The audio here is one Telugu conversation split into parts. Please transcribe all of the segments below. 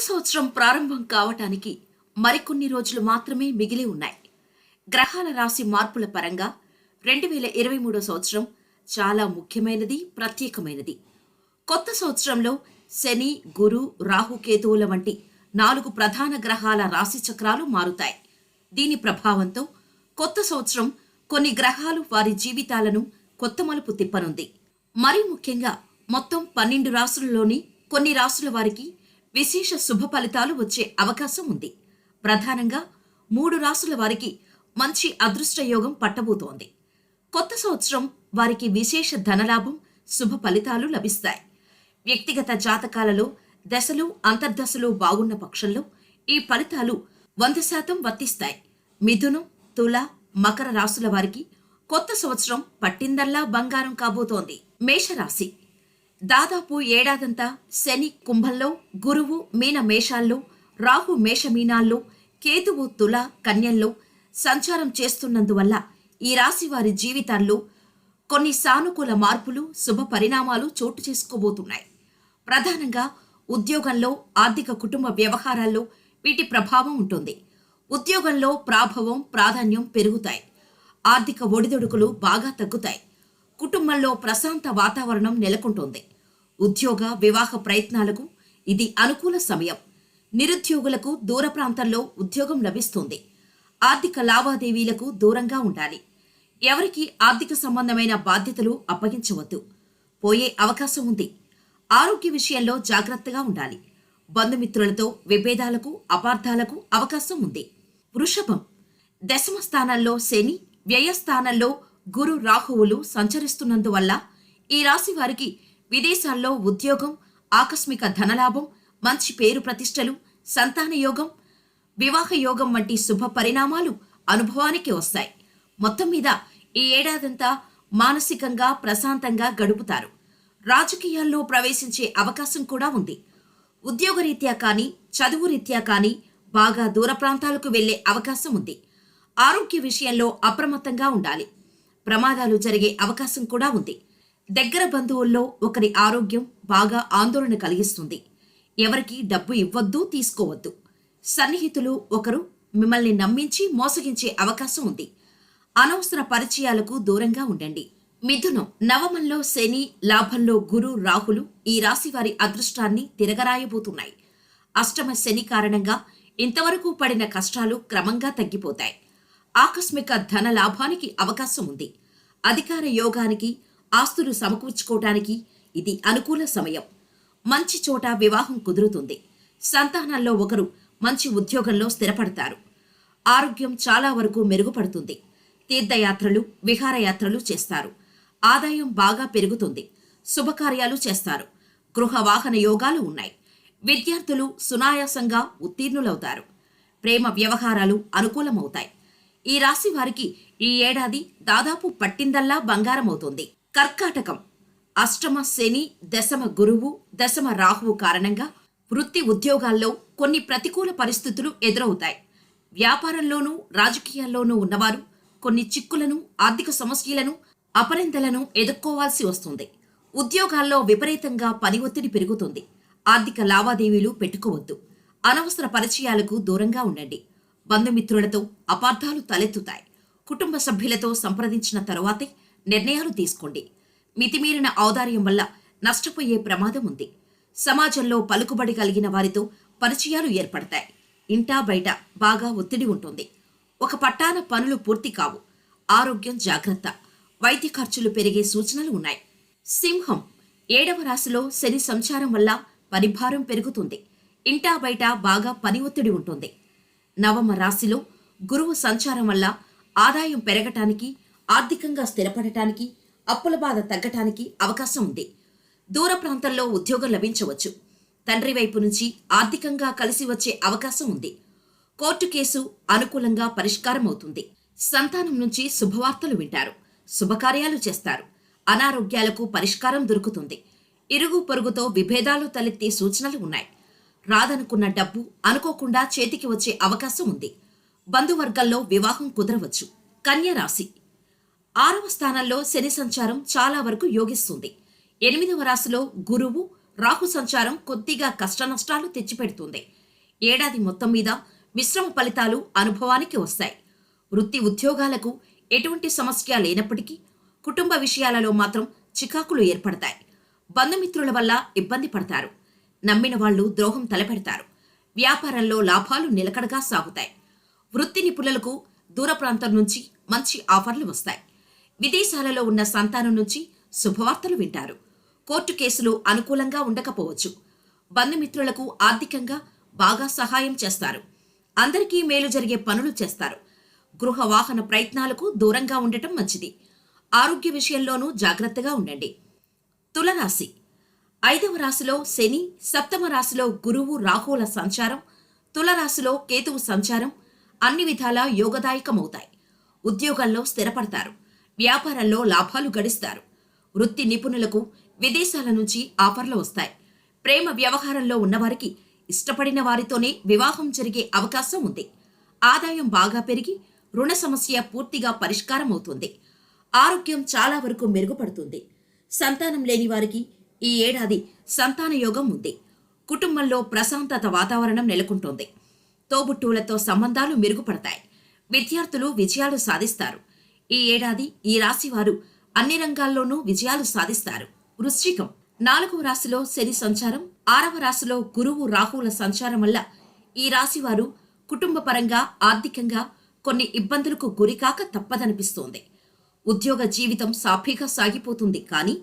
సంవత్సరం ప్రారంభం కావటానికి మరికొన్ని రోజులు మాత్రమే మిగిలి ఉన్నాయి. గ్రహాల రాశి మార్పుల పరంగా రెండు వేల ఇరవై మూడో సంవత్సరం చాలా ముఖ్యమైనది ప్రత్యేకమైనది. కొత్త సంవత్సరంలో శని గురు రాహు కేతువుల వంటి నాలుగు ప్రధాన గ్రహాల రాశి చక్రాలు మారుతాయి. దీని ప్రభావంతో కొత్త సంవత్సరం కొన్ని గ్రహాలు వారి జీవితాలను కొత్త మలుపు తిప్పనుంది. మరీ ముఖ్యంగా మొత్తం పన్నెండు రాసులలోని కొన్ని రాసుల వారికి విశేష శుభ ఫలితాలు వచ్చే అవకాశం ఉంది. ప్రధానంగా మూడు రాసుల వారికి మంచి అదృష్టయోగం పట్టబోతోంది. కొత్త సంవత్సరం వారికి విశేష ధనలాభం శుభ ఫలితాలు లభిస్తాయి. వ్యక్తిగత జాతకాలలో దశలు అంతర్దశలు బాగున్న పక్షంలో ఈ ఫలితాలు వంద శాతం వర్తిస్తాయి. మిథునం తుల మకర రాశుల వారికి కొత్త సంవత్సరం పట్టిందల్లా బంగారం కాబోతోంది. మేషరాశి దాదాపు ఏడాదంతా శని కుంభంలో గురువు మీన మేషాల్లో రాహు మేషమీనాల్లో కేతువు తుల కన్యల్లో సంచారం చేస్తున్నందువల్ల ఈ రాశి వారి జీవితాల్లో కొన్ని సానుకూల మార్పులు శుభ పరిణామాలు చోటు చేసుకోబోతున్నాయి. ప్రధానంగా ఉద్యోగంలో ఆర్థిక కుటుంబ వ్యవహారాల్లో వీటి ప్రభావం ఉంటుంది. ఉద్యోగంలో ప్రాభవం ప్రాధాన్యం పెరుగుతాయి. ఆర్థిక ఒడిదుడుకులు బాగా తగ్గుతాయి. కుటుంబంలో ప్రశాంత వాతావరణం నెలకొంటోంది. ఉద్యోగ వివాహ ప్రయత్నాలకు ఇది అనుకూల సమయం. నిరుద్యోగులకు దూర ప్రాంతంలో ఉద్యోగం లభిస్తుంది. ఆర్థిక లావాదేవీలకు దూరంగా ఉండాలి. ఎవరికి ఆర్థిక సంబంధమైన బాధ్యతలు అప్పగించవద్దు. పోయే అవకాశం ఉంది. ఆరోగ్య విషయంలో జాగ్రత్తగా ఉండాలి. బంధుమిత్రులతో విభేదాలకు అపార్థాలకు అవకాశం ఉంది. వృషభం. దశమ స్థానంలో శని వ్యయస్థానంలో గురు రాహువులు సంచరిస్తున్నందువల్ల ఈ రాశి వారికి విదేశాల్లో ఉద్యోగం ఆకస్మిక ధనలాభం మంచి పేరు ప్రతిష్టలు సంతాన యోగం వివాహ యోగం వంటి శుభ పరిణామాలు అనుభవానికి వస్తాయి. మొత్తం మీద ఈ ఏడాదంతా మానసికంగా ప్రశాంతంగా గడుపుతారు. రాజకీయాల్లో ప్రవేశించే అవకాశం కూడా ఉంది. ఉద్యోగరీత్యా కానీ చదువు రీత్యా కానీ బాగా దూర ప్రాంతాలకు వెళ్ళే అవకాశం ఉంది. ఆరోగ్య విషయంలో అప్రమత్తంగా ఉండాలి. ప్రమాదాలు జరిగే అవకాశం కూడా ఉంది. దగ్గర బంధువుల్లో ఒకరి ఆరోగ్యం బాగా ఆందోళన కలిగిస్తుంది. ఎవరికి డబ్బు ఇవ్వద్దు తీసుకోవద్దు. సన్నిహితులు ఒకరు మిమ్మల్ని నమ్మించి మోసగించే అవకాశం ఉంది. అనవసర పరిచయాలకు దూరంగా ఉండండి. మిథునం నవమంలో శని లాభంలో గురు రాహులు ఈ రాశి వారి అదృష్టాన్ని తిరగరాయబోతున్నాయి. అష్టమ శని కారణంగా ఇంతవరకు పడిన కష్టాలు క్రమంగా తగ్గిపోతాయి. ఆకస్మిక ధన లాభానికి అవకాశం ఉంది. అధికార యోగానికి ఆస్తులు సమకూర్చుకోవటానికి ఇది అనుకూల సమయం. మంచి చోట వివాహం కుదురుతుంది. సంతానాల్లో ఒకరు మంచి ఉద్యోగంలో స్థిరపడతారు. ఆరోగ్యం చాలా వరకు మెరుగుపడుతుంది. తీర్థయాత్రలు విహారయాత్రలు చేస్తారు. ఆదాయం బాగా పెరుగుతుంది. శుభకార్యాలు చేస్తారు. గృహ వాహన యోగాలు ఉన్నాయి. విద్యార్థులు సునాయాసంగా ఉత్తీర్ణులవుతారు. ప్రేమ వ్యవహారాలు అనుకూలమవుతాయి. ఈ రాశి వారికి ఈ ఏడాది దాదాపు పట్టిందల్లా బంగారం అవుతుంది కర్కాటకం అష్టమ శని దశమ గురువు దశమ రాహువు కారణంగా వృత్తి ఉద్యోగాల్లో కొన్ని ప్రతికూల పరిస్థితులు ఎదురవుతాయి. వ్యాపారంలోనూ రాజకీయాల్లోనూ ఉన్నవారు కొన్ని చిక్కులను ఆర్థిక సమస్యలను అపరిందలను ఎదుర్కోవాల్సి వస్తుంది. ఉద్యోగాల్లో విపరీతంగా పని ఒత్తిడి పెరుగుతుంది. ఆర్థిక లావాదేవీలు పెట్టుకోవద్దు. అనవసర పరిచయాలకు దూరంగా ఉండండి. బంధుమిత్రులతో అపార్థాలు తలెత్తుతాయి. కుటుంబ సభ్యులతో సంప్రదించిన తరువాతే నిర్ణయాలు తీసుకోండి. మితిమీరిన ఔదార్యం వల్ల నష్టపోయే ప్రమాదం ఉంది. సమాజంలో పలుకుబడి కలిగిన వారితో పరిచయాలు ఏర్పడతాయి. ఇంటా బయట బాగా ఒత్తిడి ఉంటుంది. ఒక పట్టాన పనులు పూర్తి కావు. ఆరోగ్యం జాగ్రత్త. వైద్య ఖర్చులు పెరిగే సూచనలు ఉన్నాయి. సింహం ఏడవ రాశిలో శని సంచారం వల్ల పరిభారం పెరుగుతుంది. ఇంటా బయట బాగా పని ఒత్తిడి ఉంటుంది. నవమ రాశిలో గురువు సంచారం వల్ల ఆదాయం పెరగటానికి ఆర్థికంగా స్థిరపడటానికి అప్పుల బాధ తగ్గటానికి అవకాశం ఉంది. దూర ప్రాంతంలో ఉద్యోగం లభించవచ్చు. తండ్రి వైపు నుంచి ఆర్థికంగా కలిసి వచ్చే అవకాశం ఉంది. కోర్టు కేసు అనుకూలంగా పరిష్కారం అవుతుంది. సంతానం నుంచి శుభవార్తలు వింటారు. శుభకార్యాలు చేస్తారు. అనారోగ్యాలకు పరిష్కారం దొరుకుతుంది. ఇరుగు పొరుగుతో విభేదాలు తలెత్తే సూచనలు ఉన్నాయి. రాదనుకున్న డబ్బు అనుకోకుండా చేతికి వచ్చే అవకాశం ఉంది. బంధువర్గంలో వివాహం కుదరవచ్చు. కన్యరాశి ఆరవ స్థానంలో శని సంచారం చాలా వరకు యోగిస్తుంది. ఎనిమిదవ రాశిలో గురువు రాహు సంచారం కొద్దిగా కష్టనష్టాలు తెచ్చిపెడుతుంది. ఏడాది మొత్తం మీద మిశ్రమ ఫలితాలు అనుభవానికి వస్తాయి. వృత్తి ఉద్యోగాలకు ఎటువంటి సమస్య లేనప్పటికీ కుటుంబ విషయాలలో మాత్రం చికాకులు ఏర్పడతాయి. బంధుమిత్రుల వల్ల ఇబ్బంది పడతారు. నమ్మిన వాళ్ళు ద్రోహం తలపెడతారు. వ్యాపారంలో లాభాలు నిలకడగా సాగుతాయి. వృత్తి నిపుణులకు దూర ప్రాంతం నుంచి మంచి ఆఫర్లు వస్తాయి. విదేశాలలో ఉన్న సంతానం నుంచి శుభవార్తలు వింటారు. కోర్టు కేసులు అనుకూలంగా ఉండకపోవచ్చు. బంధుమిత్రులకు ఆర్థికంగా బాగా సహాయం చేస్తారు. అందరికీ మేలు జరిగే పనులు చేస్తారు. గృహ వాహన ప్రయత్నాలకు దూరంగా ఉండటం మంచిది. ఆరోగ్య విషయంలోనూ జాగ్రత్తగా ఉండండి. తులరాశి ఐదవ రాశిలో శని సప్తమ రాశిలో గురువు రాహుల సంచారం తులరాశిలో కేతువు సంచారం అన్ని విధాలా యోగదాయకమవుతాయి. ఉద్యోగాల్లో స్థిరపడతారు. వ్యాపారంలో లాభాలు గడిస్తారు. వృత్తి నిపుణులకు విదేశాల నుంచి ఆఫర్లు వస్తాయి. ప్రేమ వ్యవహారంలో ఉన్నవారికి ఇష్టపడిన వారితోనే వివాహం జరిగే అవకాశం ఉంది. ఆదాయం బాగా పెరిగి రుణ సమస్య పూర్తిగా పరిష్కారం అవుతుంది ఆరోగ్యం చాలా వరకు మెరుగుపడుతుంది. సంతానం లేని వారికి ఈ ఏడాది సంతాన యోగం ఉంది. కుటుంబంలో ప్రశాంతత వాతావరణం నెలకొంటోంది. తోబుట్టువులతో సంబంధాలు మెరుగుపడతాయి. విద్యార్థులు విజయాలు సాధిస్తారు. ఈ ఏడాది ఈ రాశివారు అన్ని రంగాల్లోనూ విజయాలు సాధిస్తారు. వృశ్చికం. నాలుగవ రాశిలో శని సంచారం ఆరవ రాశిలో గురువు రాహుల సంచారం వల్ల ఈ రాశివారు కుటుంబ పరంగా ఆర్థికంగా కొన్ని ఇబ్బందులకు గురికాక తప్పదనిపిస్తోంది. ఉద్యోగ జీవితం సాఫీగా సాగిపోతుంది కానీ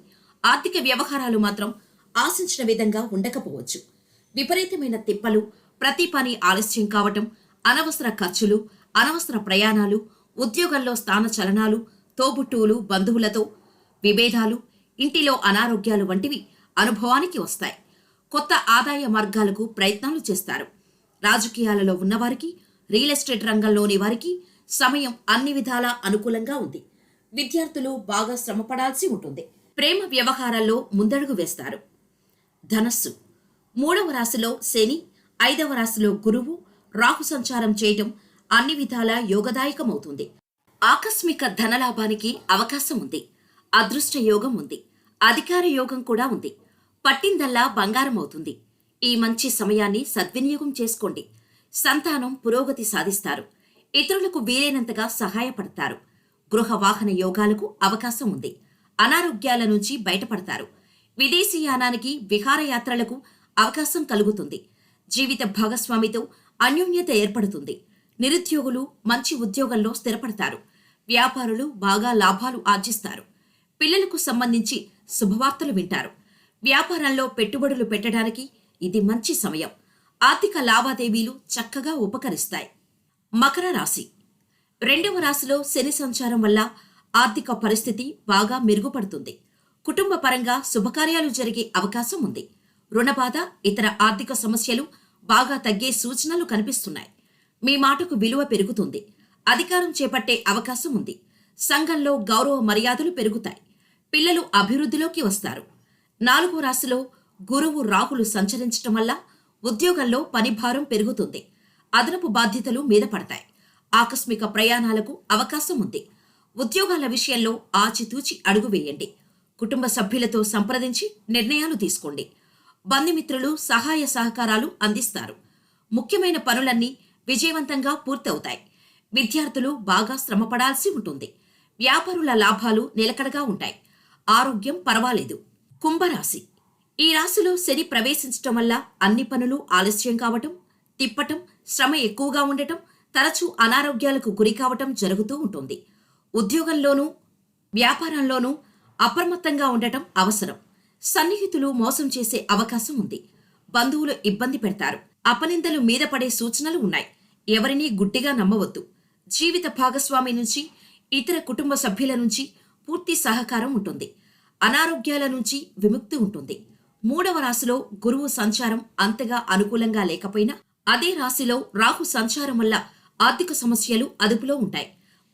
ఆర్థిక వ్యవహారాలు మాత్రం ఆశించిన విధంగా ఉండకపోవచ్చు. విపరీతమైన తిప్పలు ప్రతి పని ఆలస్యం కావటం అనవసర ఖర్చులు అనవసర ప్రయాణాలు ఉద్యోగంలో స్థాన చలనాలు తోబుట్టువులు బంధువులతో విభేదాలు ఇంటిలో అనారోగ్యాలు వంటివి అనుభవానికి వస్తాయి. కొత్త ఆదాయ మార్గాలకు ప్రయత్నాలు చేస్తారు. రాజకీయాలలో ఉన్నవారికి రియల్ ఎస్టేట్ రంగంలోని వారికి సమయం అన్ని విధాలా అనుకూలంగా ఉంది. విద్యార్థులు బాగా శ్రమపడాల్సి ఉంటుంది. ప్రేమ వ్యవహారాల్లో ముందడుగు వేస్తారు. ధనస్సు. మూడవ రాశిలో శని ఐదవ రాశిలో గురువు రాహు సంచారం చేయటం అన్ని విధాలా యోగదాయకమవుతుంది. ఆకస్మిక ధనలాభానికి అవకాశం ఉంది. అదృష్ట యోగం ఉంది. అధికార యోగం కూడా ఉంది. పట్టిందల్లా బంగారం అవుతుంది ఈ మంచి సమయాన్ని సద్వినియోగం చేసుకోండి. సంతానం పురోగతి సాధిస్తారు. ఇతరులకు వీలైనంతగా సహాయపడతారు. గృహ వాహన యోగాలకు అవకాశం ఉంది. అనారోగ్యాల నుంచి బయటపడతారు. విదేశీయానానికి విహారయాత్రలకు అవకాశం కలుగుతుంది. జీవిత భాగస్వామితో అన్యోన్యత ఏర్పడుతుంది. నిరుద్యోగులు మంచి ఉద్యోగంలో స్థిరపడతారు. వ్యాపారులు బాగా లాభాలు ఆర్జిస్తారు. పిల్లలకు సంబంధించి శుభవార్తలు వింటారు. వ్యాపారంలో పెట్టుబడులు పెట్టడానికి ఇది మంచి సమయం. ఆర్థిక లావాదేవీలు చక్కగా ఉపకరిస్తాయి. మకర రాశి. రెండవ రాశిలో శని సంచారం వల్ల ఆర్థిక పరిస్థితి బాగా మెరుగుపడుతుంది. కుటుంబ పరంగా శుభకార్యాలు జరిగే అవకాశం ఉంది. రుణబాధ ఇతర ఆర్థిక సమస్యలు బాగా తగ్గే సూచనలు కనిపిస్తున్నాయి. మీ మాటకు విలువ పెరుగుతుంది. అధికారం చేపట్టే అవకాశం ఉంది. సంఘంలో గౌరవ మర్యాదలు పెరుగుతాయి. పిల్లలు అభివృద్ధిలోకి వస్తారు. నాలుగో రాశిలో గురువు రాహులు సంచరించటం వల్ల ఉద్యోగంలో పనిభారం పెరుగుతుంది. అదనపు బాధ్యతలు మీద పడతాయి. ఆకస్మిక ప్రయాణాలకు అవకాశం ఉంది. ఉద్యోగాల విషయంలో ఆచితూచి అడుగు వేయండి. కుటుంబ సభ్యులతో సంప్రదించి నిర్ణయాలు తీసుకోండి. బంధుమిత్రులు సహాయ సహకారాలు అందిస్తారు. ముఖ్యమైన పనులన్నీ విజయవంతంగా పూర్తవుతాయి. విద్యార్థులు బాగా శ్రమపడాల్సి ఉంటుంది. వ్యాపారుల లాభాలు నిలకడగా ఉంటాయి. ఆరోగ్యం పర్వాలేదు. కుంభరాశి. ఈ రాశిలో శని ప్రవేశించటం వల్ల అన్ని పనులు ఆలస్యం కావటం తిప్పటం శ్రమ ఎక్కువగా ఉండటం తరచూ అనారోగ్యాలకు గురి కావటం జరుగుతూ ఉంటుంది. ఉద్యోగంలోనూ వ్యాపారంలోనూ అప్రమత్తంగా ఉండటం అవసరం. సన్నిహితులు మోసం చేసే అవకాశం ఉంది. బంధువులు ఇబ్బంది పెడతారు. అపనిందలు మీద పడే సూచనలు ఉన్నాయి. ఎవరినీ గుడ్డిగా నమ్మవద్దు. జీవిత భాగస్వామి నుంచి ఇతర కుటుంబ సభ్యుల నుంచి పూర్తి సహకారం ఉంటుంది. అనారోగ్యాల నుంచి విముక్తి ఉంటుంది. మూడవ రాశిలో గురువు సంచారం అంతగా అనుకూలంగా లేకపోయినా అదే రాశిలో రాహు సంచారం వల్ల ఆర్థిక సమస్యలు అదుపులో ఉంటాయి.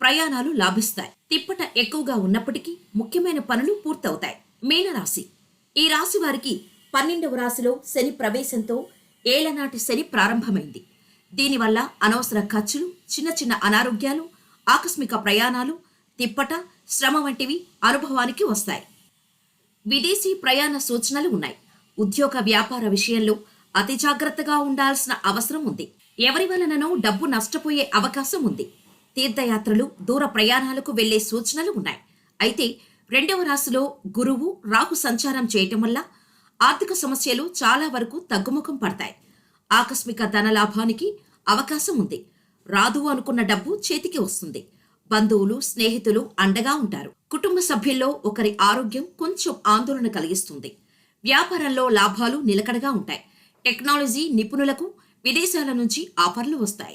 ప్రయాణాలు లాభిస్తాయి. తిప్పట ఎక్కువగా ఉన్నప్పటికీ ముఖ్యమైన పనులు పూర్తవుతాయి. మీనరాశి. ఈ రాశి వారికి పన్నెండవ రాశిలో శని ప్రవేశంతో ఏళ్ళనాటి శని ప్రారంభమైంది. దీనివల్ల అనవసర ఖర్చులు చిన్న చిన్న అనారోగ్యాలు ఆకస్మిక ప్రయాణాలు తిప్పట శ్రమ వంటివి అనుభవానికి వస్తాయి. విదేశీ ప్రయాణ సూచనలు ఉన్నాయి. ఉద్యోగ వ్యాపార విషయంలో అతి జాగ్రత్తగా ఉండాల్సిన అవసరం ఉంది. ఎవరి వలననో డబ్బు నష్టపోయే అవకాశం ఉంది. తీర్థయాత్రలు దూర ప్రయాణాలకు వెళ్ళే సూచనలు ఉన్నాయి. అయితే రెండవ రాశిలో గురువు రాహు సంచారం చేయటం వల్ల ఆర్థిక సమస్యలు చాలా వరకు తగ్గుముఖం పడతాయి. ఆకస్మిక ధన లాభానికి అవకాశం ఉంది. రాదు అనుకున్న డబ్బు చేతికి వస్తుంది. బంధువులు స్నేహితులు అండగా ఉంటారు. కుటుంబ సభ్యుల్లో ఒకరి ఆరోగ్యం కొంచెం ఆందోళన కలిగిస్తుంది. వ్యాపారంలో లాభాలు నిలకడగా ఉంటాయి. టెక్నాలజీ నిపుణులకు విదేశాల నుంచి ఆఫర్లు వస్తాయి.